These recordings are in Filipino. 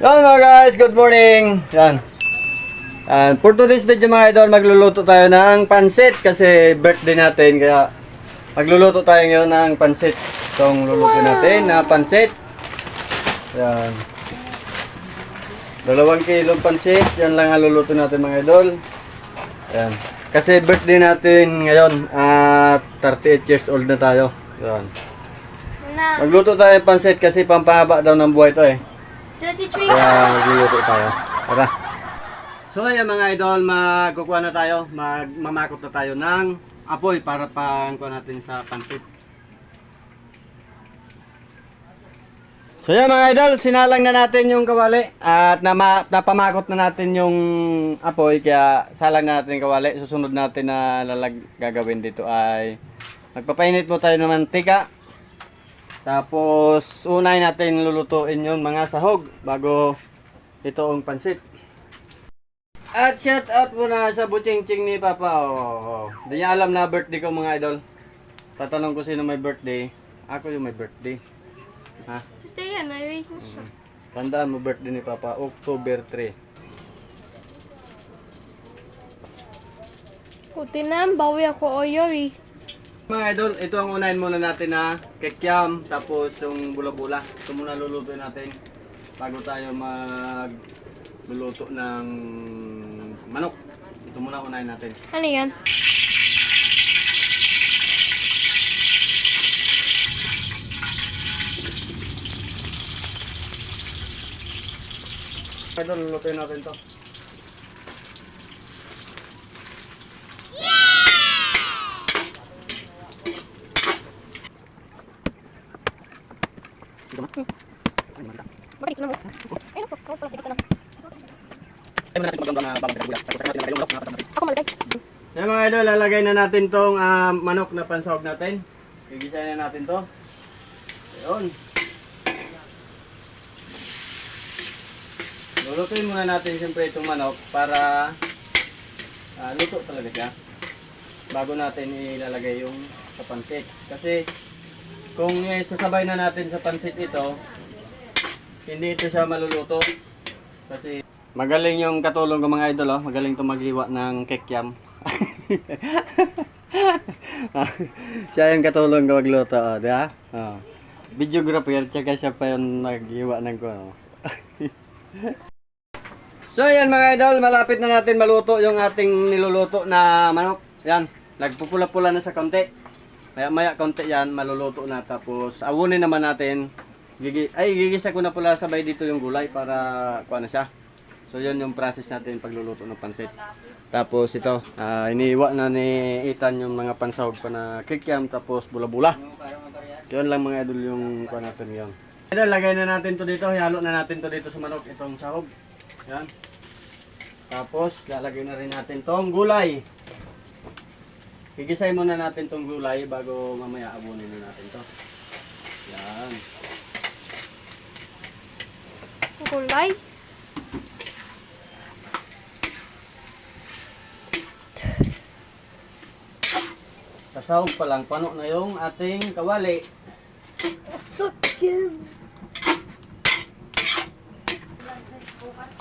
Yan mga guys, good morning. Yan. And for today's video mga idol, magluluto tayo ng pansit kasi birthday natin kaya magluluto tayo ngayon ng pansit. Itong luluto natin na pansit. Yan. Dalawang kilong pansit, yan lang ang luluto natin mga idol. Yan. Kasi birthday natin ngayon, at 38 years old na tayo. Yan. Magluto tayo ng pansit kasi pampahaba daw ng buhay to eh. 33. Kaya magluluto tayo. Tara. So ayan mga idol, magkukuha na tayo. Magmamakot na tayo ng apoy para pangkuha natin sa pansit. So yan mga idol, sinalang na natin yung kawali at nama, napamakot na natin yung apoy kaya salang na natin yung kawali. Susunod natin na lalag gagawin dito ay magpapainit po tayo ng mantika. Tapos unay natin lulutuin yung mga sahog bago ito ang pansit. At shout out muna sa buching-ching ni Papa. Oh, Hindi niya alam na birthday ko mga idol. Tatanong ko sino may birthday. Ako yung may birthday. Ha? Ito yan, narrate mo siya. Tandaan mo birthday ni Papa, October 3. Puti na, bawi ako oyo eh. Mga idol, ito ang unahin muna natin na kekyam, tapos yung bula-bula. Ito muna lulutuin natin bago tayo mag luluto ng manok. Ito muna unahin natin. Ano yan? Idol, lulutuin natin to. Bakit na mo? Ay, naku, ako pala, dito na. Uh, bagong bula. Tapos na Ako malagay. Yan mga idol, lalagay na natin tong ah, manok na pansahog natin. Gigisahin na natin to. Ayun. Lulutuin muna natin siyempre itong manok para ah, luto talaga siya. Bago natin ilalagay yung sa pansit. Kasi kung sasabay na natin sa pansit ito, hindi ito siya maluluto. Kasi magaling yung katulong ko mga idol, oh. magaling to maghiwa ng kekyam. siya yung katulong ko magluto, oh, di ba? Oh. Videographer, tsaka siya pa yung naghiwa ng ko. Oh. so yan mga idol, malapit na natin maluto yung ating niluluto na manok. Yan, nagpupula-pula na sa konti. Maya maya konti yan, maluluto na. Tapos awunin naman natin. Gigi ay, gigisa ko na pula sabay dito yung gulay para kuha na siya. So yun yung process natin pagluluto ng pansit. Tapos ito, ah, iniiwa na ni Ethan yung mga pansahog pa na kikiam tapos bula-bula. Yun lang mga idol yung kuha natin yun. Idol, lagay na natin to dito. Halo na natin to dito sa manok itong sahog. Yan. Tapos lalagay na rin natin tong gulay. Higisay muna natin tong gulay bago mamaya abunin na natin to. Yan. Gulay. Sa sahog pa lang, pano na yung ating kawali. Sukin.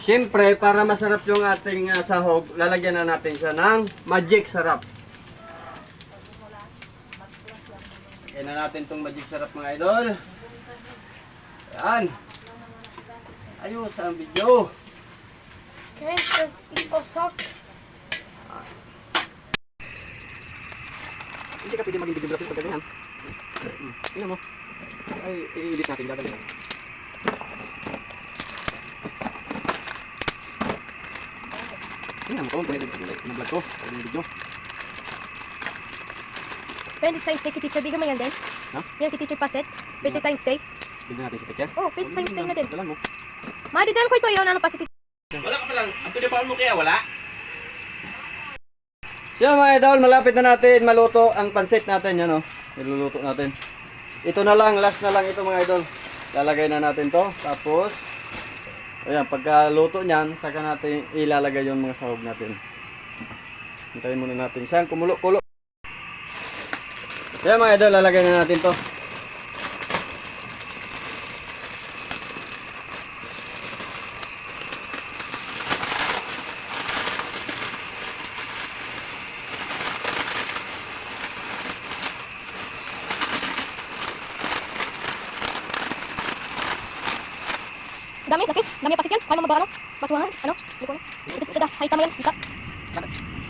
Siyempre, para masarap yung ating ah, sahog, lalagyan na natin siya ng magic sarap. Kaya na natin tong magic sarap mga idol. Yan. Ayos ang video. Okay, so, iposok. Hindi ka pwede maging videographer pag ganyan. Tingnan mo. Ay, i-edit natin. Gagawin natin. Tingnan mo kung pwede mag-vlog ko. Pwede yung video. Pwede times day, teacher. Bigyan mo yan din. Ha? Yan, teacher paset. Pwede times day. Tignan natin si picture. Oh, pwede times day na din. Dalan mo. Madidal ko ito yun. Ano pa si teacher? Wala ka palang, ang pinapaan mo kaya wala? So yun, mga idol, malapit na natin maluto ang pansit natin. Yan o. Niluluto natin. Ito na lang, last na lang ito mga idol. Lalagay na natin to. Tapos, ayan, pagka luto niyan, saka natin ilalagay yung mga sahog natin. Hintayin muna natin siyang kumulo-kulo. Kaya mga idol, lalagay na natin to. Dami, sakit. Dami ang pasit yan. Kaya mo mabaga, no? Basuhan, ano? Likon. Ito, ito, ito. Hay, tama yan. Isa. Bakit?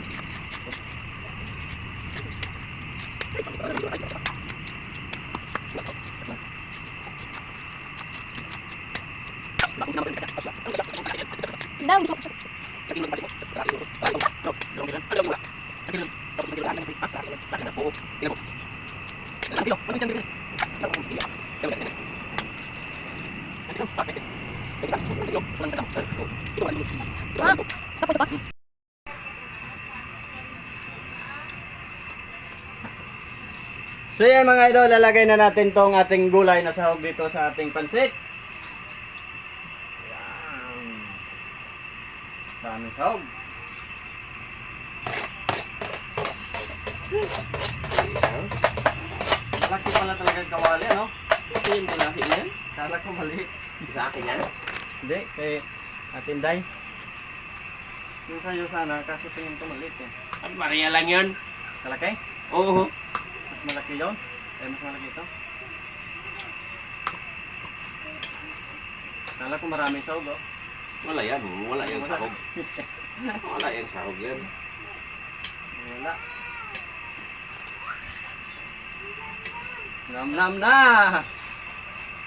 Mo. Ah, sa po ito pa. So yan mga idol, lalagay na natin tong ating gulay na sahog dito sa ating pansit. Dami sahog. Laki pala talaga ang kawali, ano? Ito yung malaki niyan. Kala ko mali. Sa akin yan. Hindi, kay atin day. Yung sa'yo sana, kaso tingin ko maliit eh. Ay, Maria lang yun. Kalaki? Oo. Mas malaki yun? Eh, mas malaki ito. Kala ko marami sahog, oh. Wala yan. Wala yung sahog. Wala yung sahog yan. Wala. Nam nam na!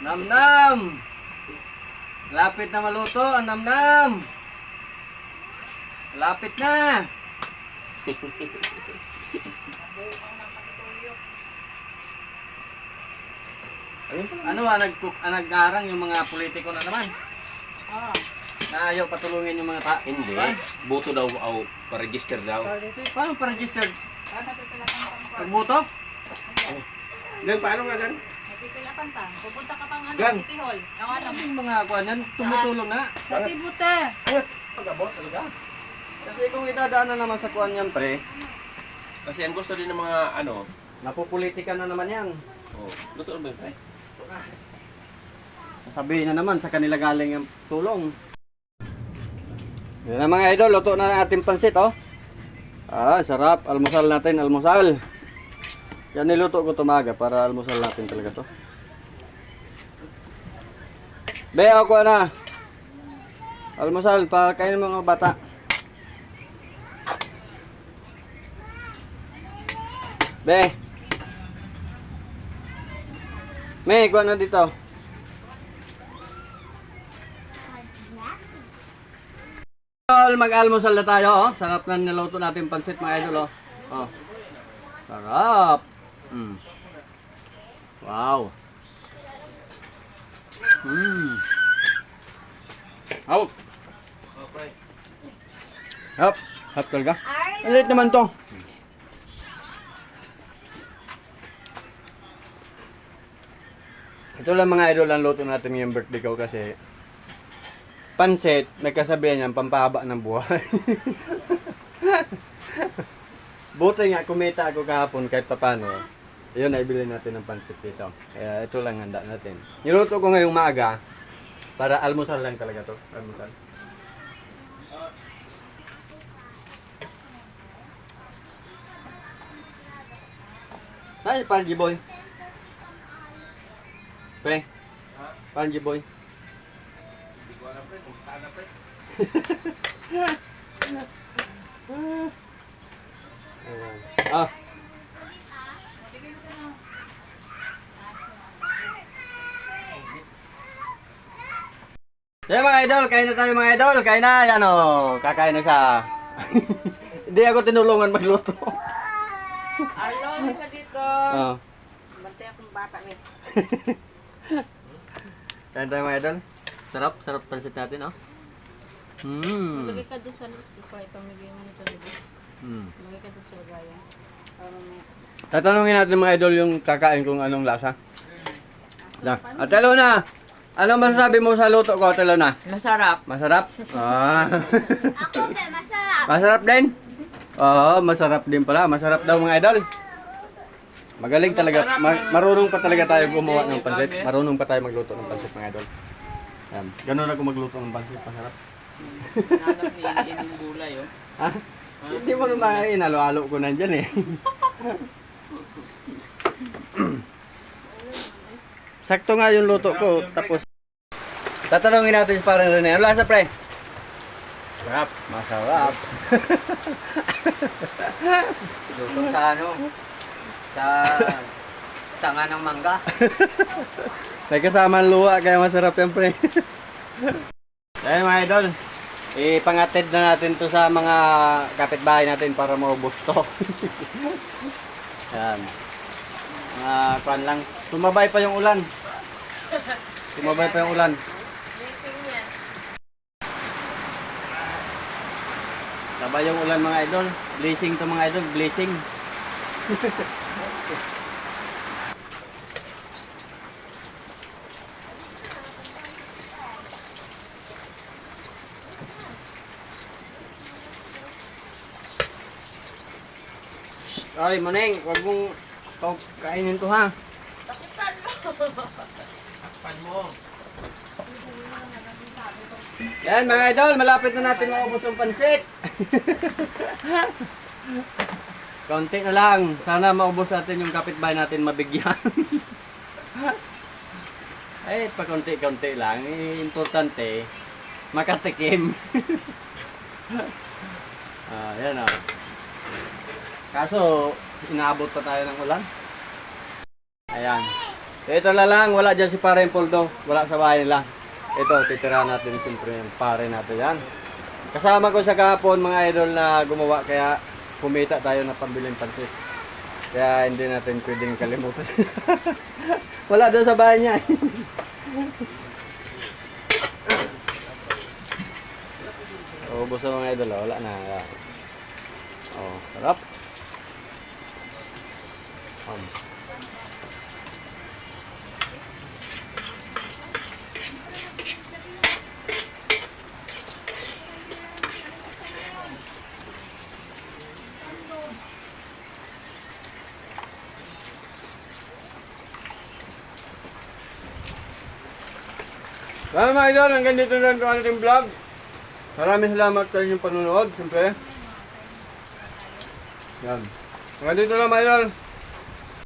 Nam nam! Lapit na maluto ang nam nam! Lapit na! ano ah, nag ah, nag-arang yung mga politiko na naman? Na ayaw patulungin yung mga ta Hindi. Ah, Boto daw o pa-register daw. Paano pa-register? Pagbuto? Gan, paano nga gan? Napipilapan pa. Pupunta ka pang ano, Gan. City Hall. Ang ano, Ano yung mga kuan yan? Tumutulong na. sa Cebu te. Pag-abot talaga. Kasi kung idadaanan naman sa kuan yan, pre, Kasi ang gusto din ng mga ano, napupolitika na naman yan. oh, luto ba yun, pre? Sabihin na naman sa kanila galing ang tulong. Yan na mga idol, luto na ang ating pansit, oh. Ah, sarap. Almusal natin, almusal. Yan niluto ko tumaga para almusal natin talaga to. Be, ako na. Almusal, pa kain mga bata. Be. May, kuha na dito. Idol, mag-almusal na tayo, oh. Sarap na niluto natin pansit, mga idol, oh. Oh. Sarap. Mm. Wow. Mm. Hawak. Hap. Hap talaga. Ang liit naman to. Ito lang mga idol ang luto natin yung birthday ko kasi pansit, nagkasabihan yan, pampahaba ng buhay. Buti nga, kumita ako kahapon kahit papano. Yun, naibili natin ng pansit dito. Kaya ito lang handa natin. Niluto ko ngayong maaga para almusal lang talaga to. Almusal. Ay, Panji boy. Pre. Panji boy. Ayan. Ah. Yan mga idol, kain na tayo mga idol, kain na, yan o, kakain na siya. Hindi ako tinulungan magluto. Alo, ka dito. Oh. Bantay akong bata ni. Kain tayo mga idol. Sarap, sarap pansit natin, oh. Hmm. Lagay ka dun sa lucifer. Pamigay mo nito dito. hmm. Lagay ka dun sa lagayan. Para may... Tatanungin natin mga idol yung kakain kung anong lasa. Na. At hello na. Ano masasabi mo sa luto ko, Telo na? Masarap. Masarap? Ah. Ako, be, masarap. masarap din? Oo, masarap din pala. Masarap daw mga idol. Magaling talaga. Ma- marunong pa talaga tayo gumawa ng pansit. Marunong pa tayo magluto ng pansit mga idol. Yan. Ganun ako magluto ng pansit. Masarap. Nanap ni Iin yung gulay, oh. Ha? Hindi mo naman inalo-alo ko nandyan eh. Sakto nga yung luto ko. Tapos Tatanungin natin si parang Rene. Ano lasa, pre? Sarap. Masarap. Luto sa ano? Sa tanga ng mangga. May kasama ang luwa, kaya masarap yan, pre. Ayun mga idol, ipangatid na natin to sa mga kapitbahay natin para maubos to. Yan. Mga kwan lang. Tumabay pa yung ulan. Tumabay pa yung ulan. Tabay yung ulan mga idol. Blessing to mga idol, blessing. Ay, Maneng, wag mong to kainin to ha. Yan mga idol, malapit na natin maubos yung pansit. Konti na lang. Sana maubos natin yung kapitbahay natin mabigyan. Ay, pa konti-konti lang. Eh, Importante, makatikim. ah, yan oh. Kaso, inaabot pa tayo ng ulan. Ayan. Ito na lang, wala dyan si Pare Poldo. Wala sa bahay nila. Ito, titira natin siyempre yung pare natin yan. Kasama ko sa kahapon mga idol na gumawa kaya kumita tayo na pambiling pansit. Kaya hindi natin pwedeng kalimutan. wala doon sa bahay niya. Ubus na mga idol, wala na. Oh, sarap. Um. Well, mga idol, hanggang dito na ang ating vlog. Maraming salamat sa inyong panunood, siyempre. Yan. Hanggang dito lang mga idol.